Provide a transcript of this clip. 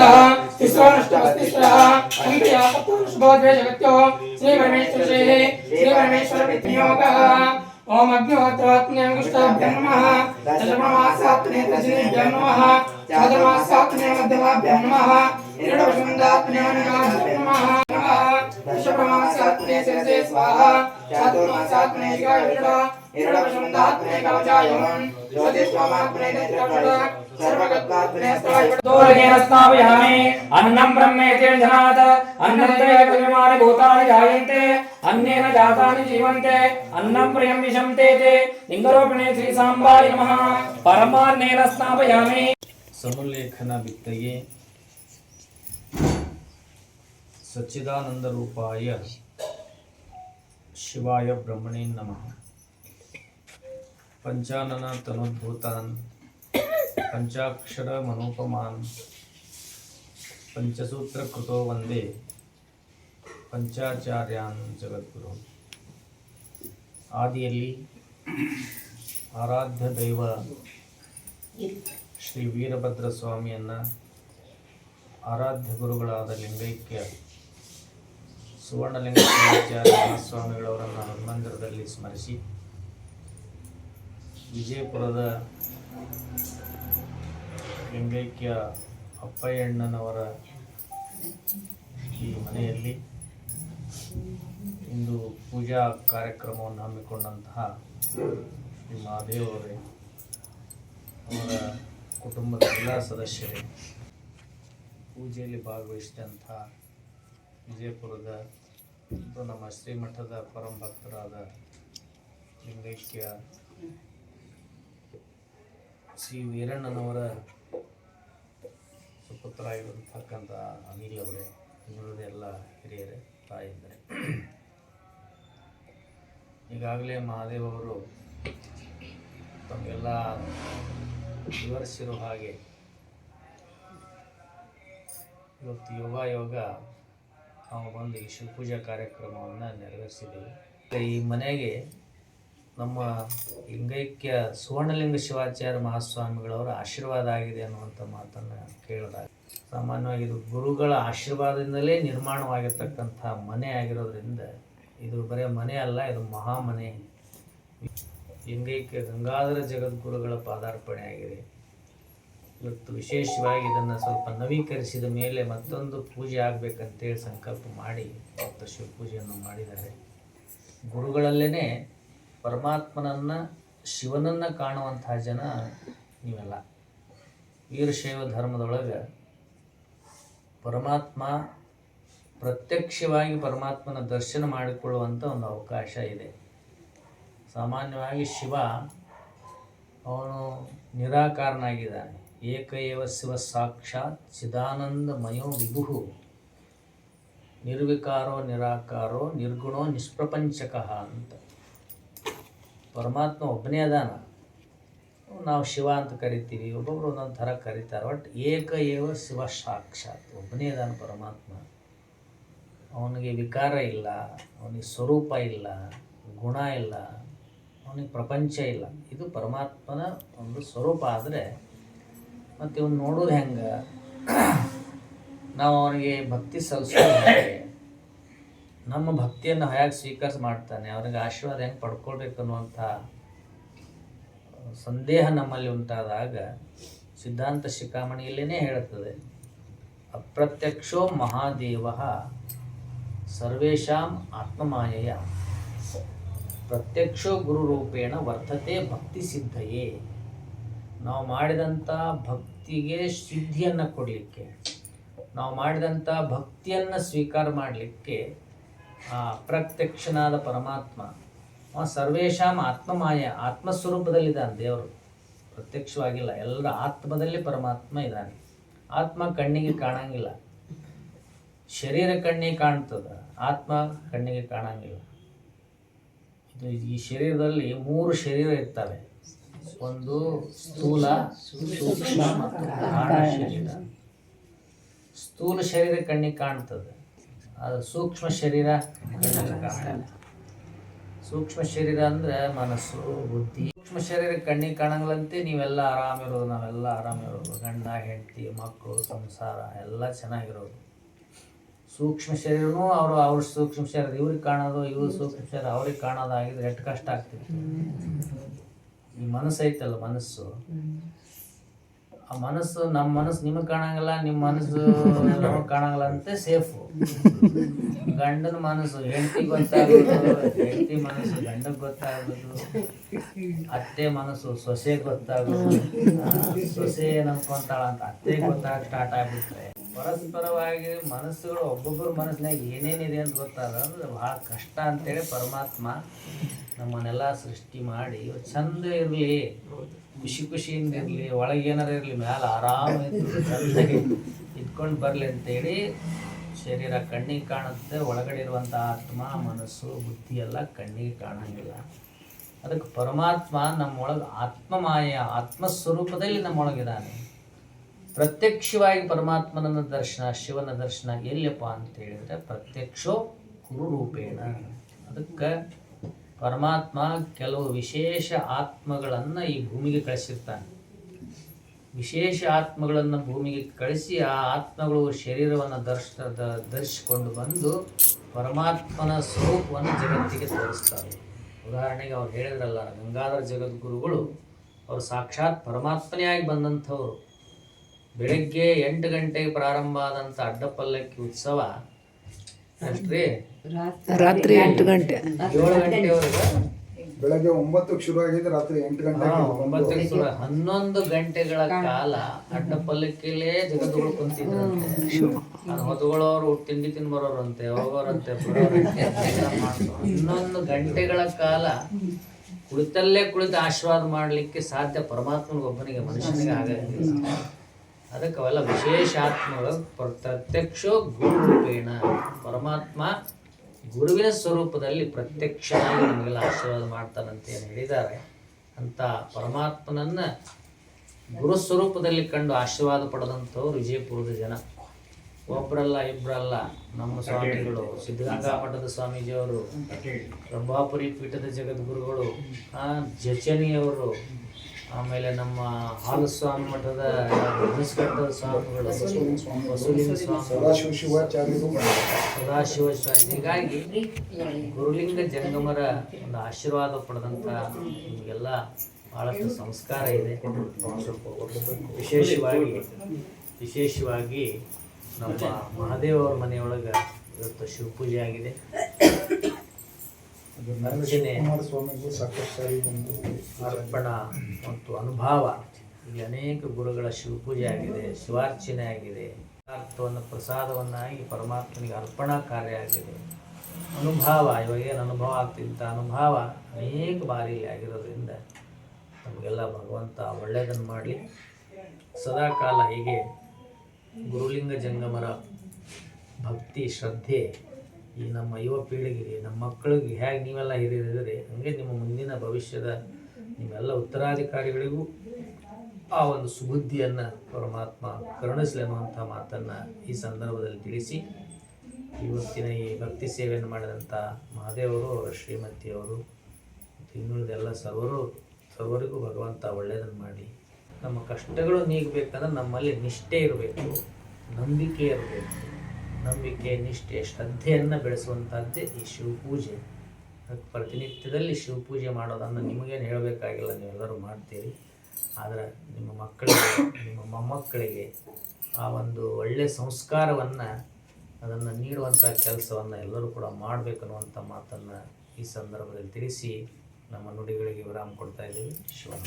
నందః తిస్రోనష్టవస్తిస్రః అంతే ఆపత్తుష్భోద్వే జగత్యో శ్రీ పరమేశ్వరే శ్రీ పరమేశ్వర పిత్యోగః ఓం అగ్నిహోత్రాత్మేంగుష్టాభ్యం నమః చంద్రమాసాత్మేతశ్రీభ్యం నమః చాతుర్మాసాత్మే మధ్యమాభ్యం శిరసే స్వాహ. చతుర్మాసాత్మనే శిఖావిషుడ ఇరుడపశుండాత్మనే కవచాయం జ్యోతిష్మాత్మనే నేత్రక్షుడ అన్నం బ్రహ్మేతేర్జనాత్ అన్నంతయమాన భూతాన్ని జాయంతే. అన్నేన జీవంతే. అన్నం ప్రియం విశంతే లింగరూపిణే శ్రీ సాంబాయ నమ. పరమాన్నేన స్నాపయామి సముల్లేఖన విత్తయే. సచ్చిదానంద రూపాయ ಶಿವಾಯ ಬ್ರಹ್ಮಣೇ ನಮಃ. ಪಂಚಾನನ ತನುಭೂತಾನ್ ಪಂಚಾಕ್ಷರ ಮನೋಪಮಾನ್ ಪಂಚಸೂತ್ರ ಕೃತೋ ವಂದೇ, ಪಂಚಾಚಾರ್ಯಾನ್ ಜಗದ್ಗುರು. ಆದಿಯಲ್ಲಿ ಆರಾಧ್ಯ ದೈವ ಶ್ರೀ ವೀರಭದ್ರ ಸ್ವಾಮಿಯನ್ನ ಆರಾಧ್ಯ ಗುರುಗಳಾದ ಲಿಂಗೈಕ್ಯ ಸುವರ್ಣಲಿಂಗ ಸ್ವಾಮಿಗಳವರನ್ನು ಹನುಮಂದಿರದಲ್ಲಿ ಸ್ಮರಿಸಿ ವಿಜಯಪುರದ ಲಿಂಗೈಕ್ಯ ಅಪ್ಪಯ್ಯಣ್ಣನವರ ಈ ಮನೆಯಲ್ಲಿ ಇಂದು ಪೂಜಾ ಕಾರ್ಯಕ್ರಮವನ್ನು ಹಮ್ಮಿಕೊಂಡಂತಹ ಶ್ರೀ ಮಹಾದೇವರೇ, ಅವರ ಕುಟುಂಬದ ಎಲ್ಲ ಸದಸ್ಯರೇ, ಪೂಜೆಯಲ್ಲಿ ಭಾಗವಹಿಸಿದಂಥ ವಿಜಯಪುರದ ಮತ್ತು ನಮ್ಮ ಶ್ರೀಮಠದ ಪರಮ ಭಕ್ತರಾದ ಲಿಂಗೈಕ್ಯ ಶ್ರೀ ವೀರಣ್ಣನವರ ಸುಪುತ್ರ ಆಗಿರತಕ್ಕಂಥ ಅನಿಲ್ ಅವರೇ ಇನ್ನುಳಿದ ಎಲ್ಲ ಹಿರಿಯರೇ ತಾಯಿದ್ದರೆ ಈಗಾಗಲೇ ಮಹಾದೇವ್ ಅವರು ತಮಗೆಲ್ಲ ವಿವರಿಸಿರೋ ಹಾಗೆ ಇವತ್ತು ಯೋಗ ಯೋಗ ನಾವು ಬಂದು ಈ ಶಿವಪೂಜಾ ಕಾರ್ಯಕ್ರಮವನ್ನು ನೆರವೇರಿಸಿದ್ದೀವಿ ಈ ಮನೆಗೆ ನಮ್ಮ ಲಿಂಗೈಕ್ಯ ಸುವರ್ಣಲಿಂಗ ಶಿವಾಚಾರ್ಯ ಮಹಾಸ್ವಾಮಿಗಳವರ ಆಶೀರ್ವಾದ ಆಗಿದೆ ಅನ್ನುವಂಥ ಮಾತನ್ನು ಕೇಳಿದಾಗ, ಸಾಮಾನ್ಯವಾಗಿ ಇದು ಗುರುಗಳ ಆಶೀರ್ವಾದದಿಂದಲೇ ನಿರ್ಮಾಣವಾಗಿರ್ತಕ್ಕಂಥ ಮನೆ ಆಗಿರೋದ್ರಿಂದ ಇದು ಬರೀ ಮನೆ ಅಲ್ಲ, ಇದು ಮಹಾಮನೆ. ಲಿಂಗೈಕ್ಯ ಗಂಗಾಧರ ಜಗದ್ಗುರುಗಳ ಪಾದಾರ್ಪಣೆ ಆಗಿದೆ. ಇವತ್ತು ವಿಶೇಷವಾಗಿ ಇದನ್ನು ಸ್ವಲ್ಪ ನವೀಕರಿಸಿದ ಮೇಲೆ ಮತ್ತೊಂದು ಪೂಜೆ ಆಗಬೇಕಂತೇಳಿ ಸಂಕಲ್ಪ ಮಾಡಿ ಇವತ್ತು ಶಿವಪೂಜೆಯನ್ನು ಮಾಡಿದ್ದಾರೆ. ಗುರುಗಳಲ್ಲೇ ಪರಮಾತ್ಮನನ್ನು ಶಿವನನ್ನು ಕಾಣುವಂತಹ ಜನ ನೀವೆಲ್ಲ. ವೀರಶೈವ ಧರ್ಮದೊಳಗೆ ಪರಮಾತ್ಮ ಪ್ರತ್ಯಕ್ಷವಾಗಿ ಪರಮಾತ್ಮನ ದರ್ಶನ ಮಾಡಿಕೊಳ್ಳುವಂಥ ಒಂದು ಅವಕಾಶ ಇದೆ. ಸಾಮಾನ್ಯವಾಗಿ ಶಿವ ಅವನು ನಿರಾಕಾರನಾಗಿದ್ದಾನೆ. ಏಕೈವ ಶಿವ ಸಾಕ್ಷಾತ್ ಚಿದಾನಂದಮಯೋ ವಿಭು ನಿರ್ವಿಕಾರೋ ನಿರಾಕಾರೋ ನಿರ್ಗುಣೋ ನಿಷ್ಪ್ರಪಂಚಕಃ ಅಂತ. ಪರಮಾತ್ಮ ಒಬ್ಬನೇ ಅದಾನ. ನಾವು ಶಿವ ಅಂತ ಕರಿತೀವಿ, ಒಬ್ಬೊಬ್ರು ಒಂದೊಂದು ಥರ ಕರೀತಾರೆ ಬಟ್ ಏಕ ಏವ ಶಿವ ಸಾಕ್ಷಾತ್ ಒಬ್ಬನೇ ಅದಾನ ಪರಮಾತ್ಮ. ಅವನಿಗೆ ವಿಕಾರ ಇಲ್ಲ, ಅವನಿಗೆ ಸ್ವರೂಪ ಇಲ್ಲ, ಗುಣ ಇಲ್ಲ, ಅವನಿಗೆ ಪ್ರಪಂಚ ಇಲ್ಲ. ಇದು ಪರಮಾತ್ಮನ ಒಂದು ಸ್ವರೂಪ ಆದರೆ ಮತ್ತು ಇವನು ನೋಡೋದು ಹೆಂಗೆ? ನಾವು ಅವನಿಗೆ ಭಕ್ತಿ ಸಲ್ಲಿಸೋದು ನಮ್ಮ ಭಕ್ತಿಯನ್ನು ಹೇಗೆ ಸ್ವೀಕಾರ ಮಾಡ್ತಾನೆ. ಅವನಿಗೆ ಆಶೀರ್ವಾದ ಹೆಂಗೆ ಪಡ್ಕೊಳ್ಬೇಕು ಅನ್ನುವಂಥ ಸಂದೇಹ ನಮ್ಮಲ್ಲಿ ಉಂಟಾದಾಗ ಸಿದ್ಧಾಂತ ಶಿಖಾಮಣಿಯಲ್ಲೇ ಹೇಳುತ್ತದೆ ಅಪ್ರತ್ಯಕ್ಷೋ ಮಹಾದೇವ ಸರ್ವೇಶಾಂ ಆತ್ಮಮಾಯೆಯ. ಪ್ರತ್ಯಕ್ಷೋ ಗುರುರೂಪೇಣ ವರ್ತತೆ ಭಕ್ತಿ ಸಿದ್ಧಯೇ. ನಾವು ಮಾಡಿದಂಥ ಭಕ್ತಿಗೆ ಸಿದ್ಧಿಯನ್ನು ಕೊಡಲಿಕ್ಕೆ, ನಾವು ಮಾಡಿದಂಥ ಭಕ್ತಿಯನ್ನು ಸ್ವೀಕಾರ ಮಾಡಲಿಕ್ಕೆ ಆ ಅಪ್ರತ್ಯಕ್ಷನಾದ ಪರಮಾತ್ಮ ಸರ್ವೇಶಾಮ್ ಆತ್ಮ ಆತ್ಮಮಾಯ, ಆತ್ಮಸ್ವರೂಪದಲ್ಲಿದ್ದಾನೆ ದೇವರು. ಪ್ರತ್ಯಕ್ಷವಾಗಿಲ್ಲ ಎಲ್ಲರ ಆತ್ಮದಲ್ಲಿ ಪರಮಾತ್ಮ ಇದ್ದಾನೆ. ಆತ್ಮ ಕಣ್ಣಿಗೆ ಕಾಣಂಗಿಲ್ಲ. ಶರೀರ ಕಣ್ಣಿಗೆ ಕಾಣ್ತದ, ಆತ್ಮ ಕಣ್ಣಿಗೆ ಕಾಣಂಗಿಲ್ಲ. ಇದು ಈ ಶರೀರದಲ್ಲಿ ಮೂರು ಶರೀರ ಇರ್ತವೆ. ಒಂದು ಸ್ಥೂಲ ಸೂಕ್ಷ್ಮ ಮತ್ತು ಶರೀರ ಸ್ಥೂಲ ಶರೀರ ಕಣ್ಣಿಗೆ ಕಾಣ್ತದೆ. ಅದು ಸೂಕ್ಷ್ಮ ಶರೀರ ಸೂಕ್ಷ್ಮ ಶರೀರ ಅಂದ್ರೆ ಮನಸ್ಸು, ಬುದ್ಧಿ. ಸೂಕ್ಷ್ಮ ಶರೀರ ಕಣ್ಣಿಗೆ ಕಾಣಂಗ್ಲಂತೆ ನೀವೆಲ್ಲ ಆರಾಮಿರೋದು, ನಾವೆಲ್ಲ ಆರಾಮಿರೋದು. ಗಂಡ, ಹೆಂಡತಿ, ಮಕ್ಕಳು, ಸಂಸಾರ, ಎಲ್ಲ ಚೆನ್ನಾಗಿರೋದು. ಸೂಕ್ಷ್ಮ ಶರೀರನೂ ಅವರು, ಅವ್ರ ಸೂಕ್ಷ್ಮ ಶರೀರ. ಇವ್ರಿಗೆ ಕಾಣೋದು, ಇವ್ರ ಸೂಕ್ಷ್ಮ ಶರೀರ ಅವ್ರಿಗೆ ಕಾಣೋದಾಗಿದ್ರೆ ಎಷ್ಟು ಕಷ್ಟ ಆಗ್ತಿತ್ತು ಈ ಮನಸ್ಸು ಐತಲ್ಲ ಮನಸ್ಸು? ಆ ಮನಸ್ಸು ನಮ್ಮ ಮನಸ್ಸು ನಿಮಗೆ ಕಾಣಂಗಿಲ್ಲ ನಿಮ್ಮ ಮನಸ್ಸು ನಮಗೆ ಕಾಣಂಗಿಲ್ಲ ಅಂತ ಸೇಫು. ಗಂಡನ ಮನಸ್ಸು ಹೆಂಡತಿ ಗೊತ್ತಾಗೋದು ಹೆಂಡತಿ ಮನಸ್ಸು ಗಂಡಗೆ ಗೊತ್ತಾಗೋದು ಅತ್ತೆ ಮನಸ್ಸು ಸೊಸೆ ಗೊತ್ತಾಗೋದು ಸೊಸೆ ಏನ್ ಅನ್ಕೊಂತಾಳ ಅಂತ ಅತ್ತೆ ಗೊತ್ತಾಗ ಸ್ಟಾರ್ಟ್ ಆಗ್ಬಿಟ್ರೆ. ಪರಸ್ಪರವಾಗಿ ಮನಸ್ಸುಗಳು ಒಬ್ಬೊಬ್ಬರ ಮನಸ್ಸಿನಾಗ ಏನೇನಿದೆ ಅಂತ ಗೊತ್ತಾದ ಅಂದ್ರೆ ಭಾಳ ಕಷ್ಟ ಅಂತೇಳಿ ಪರಮಾತ್ಮ ನಮ್ಮನ್ನೆಲ್ಲ ಸೃಷ್ಟಿ ಮಾಡಿ ಚಂದ ಇರಲಿ ಖುಷಿ ಖುಷಿಯಿಂದ ಇರಲಿ ಒಳಗೆ ಏನಾರ ಇರಲಿ ಮ್ಯಾಲ ಆರಾಮ ಚಂದಾಗಿ ಇದ್ಕೊಂಡು ಬರಲಿ ಅಂತೇಳಿ ಶರೀರ ಕಣ್ಣಿಗೆ ಕಾಣುತ್ತೆ ಒಳಗಡೆ ಇರುವಂಥ ಆತ್ಮ ಮನಸ್ಸು ಬುದ್ಧಿ ಎಲ್ಲ ಕಣ್ಣಿಗೆ ಕಾಣಂಗಿಲ್ಲ. ಅದಕ್ಕೆ ಪರಮಾತ್ಮ ನಮ್ಮೊಳಗೆ ಆತ್ಮಮಾಯ ಆತ್ಮಸ್ವರೂಪದಲ್ಲಿ ನಮ್ಮೊಳಗಿದ್ದಾನೆ. ಪ್ರತ್ಯಕ್ಷವಾಗಿ ಪರಮಾತ್ಮನ ದರ್ಶನ ಶಿವನ ದರ್ಶನ ಎಲ್ಲಿಯಪ್ಪ ಅಂತ ಹೇಳಿದ್ರೆ ಪ್ರತ್ಯಕ್ಷೋ ಕುರು ರೂಪೇಣ ಅದಕ್ಕೆ ಪರಮಾತ್ಮ ಕೆಲವು ವಿಶೇಷ ಆತ್ಮಗಳನ್ನು ಈ ಭೂಮಿಗೆ ಕಳಿಸಿರ್ತಾನೆ. ವಿಶೇಷ ಆತ್ಮಗಳನ್ನು ಭೂಮಿಗೆ ಕಳಿಸಿ ಆ ಆತ್ಮಗಳು ಶರೀರವನ್ನು ದರ್ಶ ಧರಿಸಿಕೊಂಡು ಬಂದು ಪರಮಾತ್ಮನ ಸ್ವರೂಪವನ್ನು ಜಗತ್ತಿಗೆ ತೋರಿಸ್ತಾರೆ. ಉದಾಹರಣೆಗೆ ಅವ್ರು ಹೇಳಿದ್ರಲ್ಲ, ಗಂಗಾಧರ ಜಗದ್ಗುರುಗಳು ಅವರು ಸಾಕ್ಷಾತ್ ಪರಮಾತ್ಮನೇ ಆಗಿ ಬಂದಂಥವ್ರು. ಬೆಳಗ್ಗೆ ಎಂಟು ಗಂಟೆಗೆ ಪ್ರಾರಂಭ ಆದಂಥ ಅಡ್ಡಪಲ್ಲಕ್ಕಿ ಉತ್ಸವ ಅಷ್ಟ್ರಿ ರಾತ್ರಿ ಎಂಟು ಗಂಟೆ. ಏಳು ಗಂಟೆವರೆಗೆ? ಬೆಳಗ್ಗೆ ಒಂಬತ್ತಕ್ಕೆ ಶುರು ಆಗಿದೆ ರಾತ್ರಿ ಎಂಟು ಗಂಟೆ ಹಾ, ಒಂಬತ್ತಕ್ಕೆ ಶುರು. ಹನ್ನೊಂದು ಗಂಟೆಗಳ ಕಾಲ. ಅಡ್ಡ ಪಲ್ಲಕ್ಕಿಲೇ ಜಗತ್ತುಗಳು ಕುಂತಿದ್ರು ತಿಂಡಿ ತಿನ್ಬರೋರಂತೆ ಬರೋರಂತೆ ಹೋಗೋರಂತೆ. ಹನ್ನೊಂದು ಗಂಟೆಗಳ ಕಾಲ ಕುಳಿತಲ್ಲೇ ಕುಳಿತು ಆಶೀರ್ವಾದ ಮಾಡಲಿಕ್ಕೆ ಸಾಧ್ಯ ಪರಮಾತ್ಮನಿಗೆ ಒಬ್ಬನಿಗೆ ಮನುಷ್ಯನಿಗೆ ಆಗಂಗಿಲ್ಲ ಅದಕ್ಕೆ ಅವೆಲ್ಲ ವಿಶೇಷಾತ್ಮಗಳು ಪ್ರ- ಪ್ರತ್ಯಕ್ಷ ಗುರು ರೂಪೇಣ ಪರಮಾತ್ಮ ಗುರುವಿನ ಸ್ವರೂಪದಲ್ಲಿ ಪ್ರತ್ಯಕ್ಷವಾಗಿ ನಮಗೆಲ್ಲ ಆಶೀರ್ವಾದ ಮಾಡ್ತಾನಂತ ಏನು ಹೇಳಿದ್ದಾರೆ. ಅಂತ ಪರಮಾತ್ಮನನ್ನ ಗುರು ಸ್ವರೂಪದಲ್ಲಿ ಕಂಡು ಆಶೀರ್ವಾದ ಪಡೆದಂಥವ್ರು ವಿಜಯಪುರದ ಜನ. ಒಬ್ಬರಲ್ಲ ಇಬ್ಬರಲ್ಲ ನಮ್ಮ ಸ್ವಾಮಿಗಳು ಸಿದ್ಧಗಂಗಾ ಮಠದ ಸ್ವಾಮೀಜಿಯವರು ರಂಭಾಪುರಿ ಪೀಠದ ಜಗದ್ಗುರುಗಳು ಆ ಜಚನಿಯವರು ಆಮೇಲೆ ನಮ್ಮ ಹಾಲಸ್ವಾಮಿ ಮಠದ ಸ್ವಾಮಿಗಳು ಸ್ವಾಮಿ ಸದಾಶಿವ ಸ್ವಾಮಿ ಹೀಗಾಗಿ ಗುರುಲಿಂಗ ಜಂಗಮರ ಒಂದು ಆಶೀರ್ವಾದ ಪಡೆದಂಥ ನಿಮಗೆಲ್ಲ ಬಹಳಷ್ಟು ಸಂಸ್ಕಾರ ಇದೆ. ವಿಶೇಷವಾಗಿ ವಿಶೇಷವಾಗಿ ನಮ್ಮ ಮಹಾದೇವರ ಮನೆಯೊಳಗೆ ಇವತ್ತು ಶಿವಪೂಜೆ ಆಗಿದೆ. ಕುಮಾರಸ್ವಾಮಿಗೂ ಸಾಕಷ್ಟು ಸಾರಿ ಬಂದು ಅರ್ಪಣ ಮತ್ತು ಅನುಭವ. ಇಲ್ಲಿ ಅನೇಕ ಗುರುಗಳ ಶಿವಪೂಜೆ ಆಗಿದೆ ಶಿವಾರ್ಚನೆ ಆಗಿದೆ. ಅರ್ಥವನ್ನು ಪ್ರಸಾದವನ್ನಾಗಿ ಪರಮಾತ್ಮನಿಗೆ ಅರ್ಪಣಾ ಕಾರ್ಯ ಆಗಿದೆ. ಅನುಭವ ಇವಾಗ ಏನು ಅನುಭವ ಆಗ್ತಿದ್ದ ಅನುಭವ ಅನೇಕ ಬಾರಿ ಆಗಿರೋದ್ರಿಂದ ನಮಗೆಲ್ಲ ಭಗವಂತ ಒಳ್ಳೆಯದನ್ನು ಮಾಡಲಿ. ಸದಾಕಾಲ ಹೀಗೆ ಗುರುಲಿಂಗ ಜಂಗಮರ ಭಕ್ತಿ ಶ್ರದ್ಧೆ ಈ ನಮ್ಮ ಯುವ ಪೀಳಿಗೆಗೆ, ನಮ್ಮ ಮಕ್ಕಳಿಗೆ ಹೇಗೆ ನೀವೆಲ್ಲ ಹಿರಿಯರಿದ್ರೆ ಹಂಗೆ ನಿಮ್ಮ ಮುಂದಿನ ಭವಿಷ್ಯದ ನಿಮ್ಮೆಲ್ಲ ಉತ್ತರಾಧಿಕಾರಿಗಳಿಗೂ ಆ ಒಂದು ಸುಬುದ್ಧಿಯನ್ನು ಪರಮಾತ್ಮ ಕರುಣಿಸಲಿ ಅನ್ನುವಂಥ ಮಾತನ್ನು ಈ ಸಂದರ್ಭದಲ್ಲಿ ತಿಳಿಸಿ, ಇವತ್ತಿನ ಈ ಭಕ್ತಿ ಸೇವೆಯನ್ನು ಮಾಡಿದಂಥ ಮಹಾದೇವರು ಅವರ ಶ್ರೀಮತಿಯವರು ಇನ್ನುಳಿದೆಲ್ಲ ಸರ್ವರು, ಸರ್ವರಿಗೂ ಭಗವಂತ ಒಳ್ಳೆಯದನ್ನು ಮಾಡಿ, ನಮ್ಮ ಕಷ್ಟಗಳು ನೀಗಬೇಕಂದ್ರೆ ನಮ್ಮಲ್ಲಿ ನಿಷ್ಠೆ ಇರಬೇಕು, ನಂಬಿಕೆ ಇರಬೇಕು. ನಂಬಿಕೆ, ನಿಷ್ಠೆ, ಶ್ರದ್ಧೆಯನ್ನು ಬೆಳೆಸುವಂಥದ್ದೇ ಈ ಶಿವಪೂಜೆ. ಪ್ರತಿನಿತ್ಯದಲ್ಲಿ ಶಿವಪೂಜೆ ಮಾಡೋದನ್ನು ನಿಮಗೇನು ಹೇಳಬೇಕಾಗಿಲ್ಲ, ನೀವೆಲ್ಲರೂ ಮಾಡ್ತೀರಿ. ಆದರೆ ನಿಮ್ಮ ಮಕ್ಕಳಿಗೆ, ನಿಮ್ಮ ಮೊಮ್ಮಕ್ಕಳಿಗೆ ಆ ಒಂದು ಒಳ್ಳೆಯ ಸಂಸ್ಕಾರವನ್ನು, ಅದನ್ನು ನೀಡುವಂಥ ಕೆಲಸವನ್ನು ಎಲ್ಲರೂ ಕೂಡ ಮಾಡಬೇಕು ಅನ್ನುವಂಥ ಮಾತನ್ನು ಈ ಸಂದರ್ಭದಲ್ಲಿ ತಿಳಿಸಿ ನಮ್ಮ ನುಡಿಗಳಿಗೆ ವಿರಾಮ ಕೊಡ್ತಾ ಇದ್ದೀವಿ. ಶಿವನ